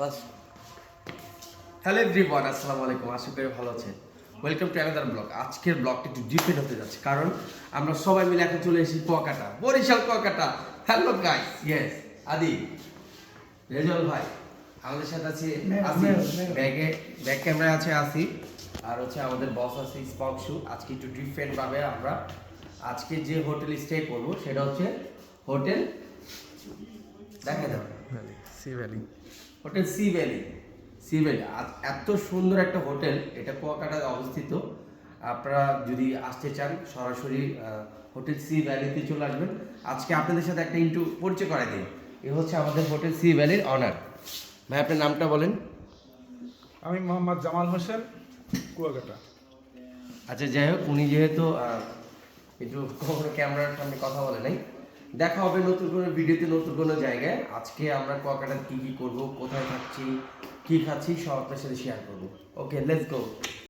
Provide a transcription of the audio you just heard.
First hello everyone আসসালামু আলাইকুম আশা করি ভালো আছেন। ওয়েলকাম টু অ্যানাদার ব্লগ আজকের ব্লগটা একটু ডিফারেন্ট হতে যাচ্ছে কারণ আমরা সবাই মিলে এখন চলে এসেছি Kuakata Barishal Kuakata. Hello guys yes আদি রেজল ভাই আমাদের সাথে আছে আসি ব্যাগে ব্যাক ক্যামেরা আছে আসি আর হচ্ছে আমাদের বস আছে স্পকশু আজকে একটু ডিফারেন্ট ভাবে আমরা। আজকে যে হোটেল স্টে করব সেটা হচ্ছে হোটেল দেখা যাবে sea valley hotel sea valley sea valley এত সুন্দর একটা হোটেল এটা কুয়াকাটায় অবস্থিত। আপনারা যদি আসতে চান সরাসরি হোটেল সি ভ্যালিতে চলে আসবেন। আজকে আপনাদের সাথে একটা ইন্টু পরিচয় করাই দিই। এ হচ্ছে আমাদের হোটেল সি ভ্যালির অনার ভাই আপনার নামটা বলেন। আমি মোহাম্মদ জামাল হোসেন কুয়াকাটা। আচ্ছা যাই হোক উনি যেহেতু একটু কখনো ক্যামেরার সামনে কথা বলে নাই। দেখা হবে নতুন কোনো ভিডিওতে, নতুন কোনো জায়গায়। আজকে আমরা কুয়াকাটার কি কি করব, কোথায় থাকছি, কি খাচ্ছি, সব আপনার সাথে শেয়ার করব। Okay let's go